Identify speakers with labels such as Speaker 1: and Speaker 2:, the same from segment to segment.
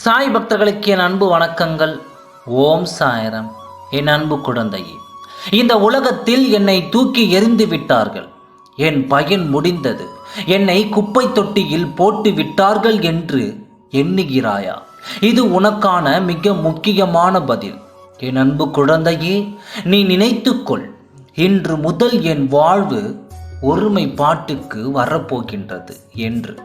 Speaker 1: சாய் பக்தர்களுக்கு என் அன்பு வணக்கங்கள். ஓம் சாயரம். என் அன்பு குழந்தையே இந்த உலகத்தில் என்னை தூக்கி எறிந்து விட்டார்கள். என் பயன் முடிந்தது. என்னை குப்பை தொட்டியில் போட்டு விட்டார்கள் என்று எண்ணுகிறாயா? இது உனக்கான மிக முக்கியமான பதில். என் அன்பு குழந்தையே நீ நினைத்துக்கொள். இன்று முதல் என் வாழ்வு ஒருமை பாட்டுக்கு வரப்போகின்றது என்று.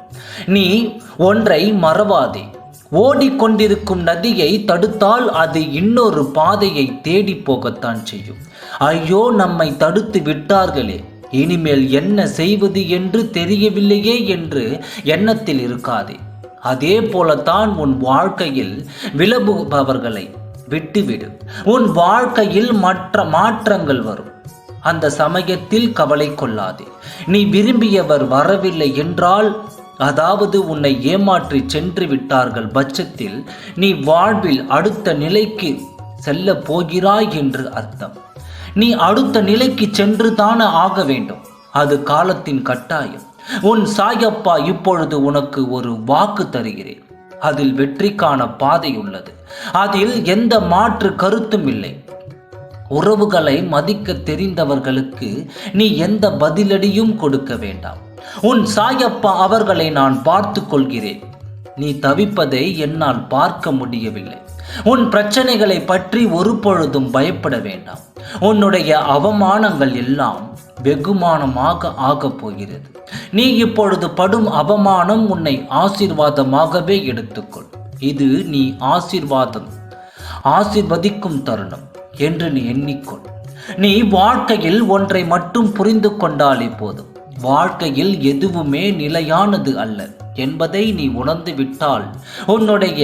Speaker 1: நீ ஒன்றை மறவாதே. ஓடிக்கொண்டிருக்கும் நதியை தடுத்தால் அது இன்னொரு பாதையை தேடி போகத்தான் செய்யும். ஐயோ நம்மை தடுத்து விட்டார்களே. இனிமேல் என்ன செய்வது என்று தெரியவில்லையே என்று எண்ணத்தில் இருக்காதே. அதே போலத்தான் உன் வாழ்க்கையில் விலபுபவர்களை விட்டுவிடு. உன் வாழ்க்கையில் மற்ற மாற்றங்கள் வரும். அந்த சமயத்தில் கவலை கொள்ளாதே. நீ விரும்பியவர் வரவில்லை என்றால் அதாவது உன்னை ஏமாற்றி சென்று விட்டார்கள் பட்சத்தில் நீ வாழ்வில் அடுத்த நிலைக்கு செல்ல போகிறாய் என்று அர்த்தம். நீ அடுத்த நிலைக்கு சென்று தானே ஆக வேண்டும். அது காலத்தின் கட்டாயம். உன் சாயப்பா இப்பொழுது உனக்கு ஒரு வாக்கு தருகிறேன். அதில் வெற்றிக்கான பாதை உள்ளது. அதில் எந்த மாற்று கருத்தும் இல்லை. உறவுகளை மதிக்க தெரிந்தவர்களுக்கு நீ எந்த பதிலடியும் கொடுக்க வேண்டாம். உன் சாயப்பா அவர்களை நான் பார்த்து கொள்கிறேன் நீ தவிப்பதை என்னால் பார்க்க முடியவில்லை. உன் பிரச்சனைகளை பற்றி ஒரு பொழுதும் பயப்பட வேண்டாம். உன்னுடைய அவமானங்கள் எல்லாம் வெகுமானமாக ஆகப் போகிறது. நீ இப்பொழுது படும் அவமானம் உன்னை ஆசீர்வாதமாகவே எடுத்துக்கொள். இது நீ ஆசீர்வாதம். ஆசிர்வதிக்கும் தருணம் என்று நீ எண்ணிக்கொள். நீ வாழ்க்கையில் ஒன்றை மட்டும் புரிந்து கொண்டாலே போதும். வாழ்க்கையில் எதுவுமே நிலையானது அல்ல என்பதை நீ உணர்ந்து விட்டால் உன்னுடைய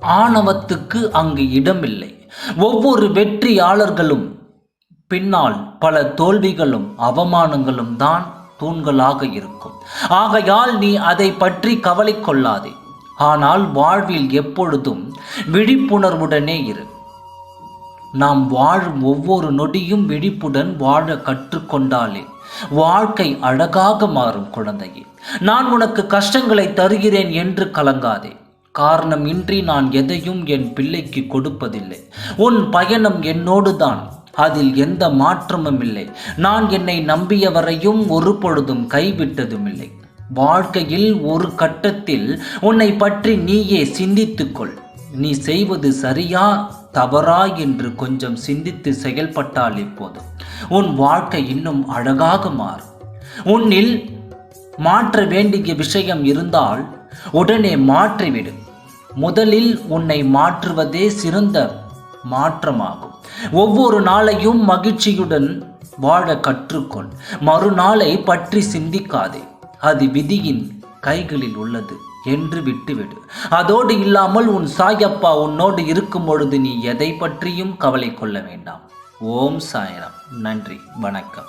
Speaker 1: ஆணவத்துக்கு அங்கு இடமில்லை. ஒவ்வொரு வெற்றியாளர்களும் பின்னால் பல தோல்விகளும் அவமானங்களும் தான் தூண்களாக இருக்கும். ஆகையால் நீ அதை பற்றி கவலை கொள்ளாதே. ஆனால் வாழ்வில் எப்பொழுதும் விழிப்புணர்வுடனே இரு. நாம் வாழும் ஒவ்வொரு நொடியும் விழிப்புடன் வாழ கற்றுக்கொண்டாலே. வாழ்க்கை அழகாக மாறும் குழந்தையே. நான் உனக்கு கஷ்டங்களை தருகிறேன் என்று கலங்காதே. காரணம் இன்றி நான் எதையும் என் பிள்ளைக்கு கொடுப்பதில்லை. உன் பயணம் என்னோடு தான் அதில் எந்த மாற்றமும் இல்லை. நான் என்னை நம்பியவரையும் ஒரு பொழுதும் கைவிட்டதும் இல்லை வாழ்க்கையில் ஒரு கட்டத்தில் உன்னை பற்றி நீயே சிந்தித்துக்கொள். நீ செய்வது சரியா? தவறா என்று கொஞ்சம் சிந்தித்து செயல்பட்டால் போதும் உன் வாழ்க்கை இன்னும் அழகாக மாறும். உன்னில் மாற்ற வேண்டிய விஷயம் இருந்தால் உடனே மாற்றிவிடு. முதலில் உன்னை மாற்றுவதே சிறந்த மாற்றமாகும். ஒவ்வொரு நாளையும் மகிழ்ச்சியுடன் வாழ கற்றுக்கொள். மறுநாளை பற்றி சிந்திக்காதே. அது விதியின் கைகளில் உள்ளது. என்று விட்டுவிடு. அதோடு இல்லாமல் உன் சாயப்பா உன்னோடு இருக்கும் பொழுது நீ எதை பற்றியும் கவலை கொள்ள வேண்டாம். ஓம் சாயரம். நன்றி. வணக்கம்.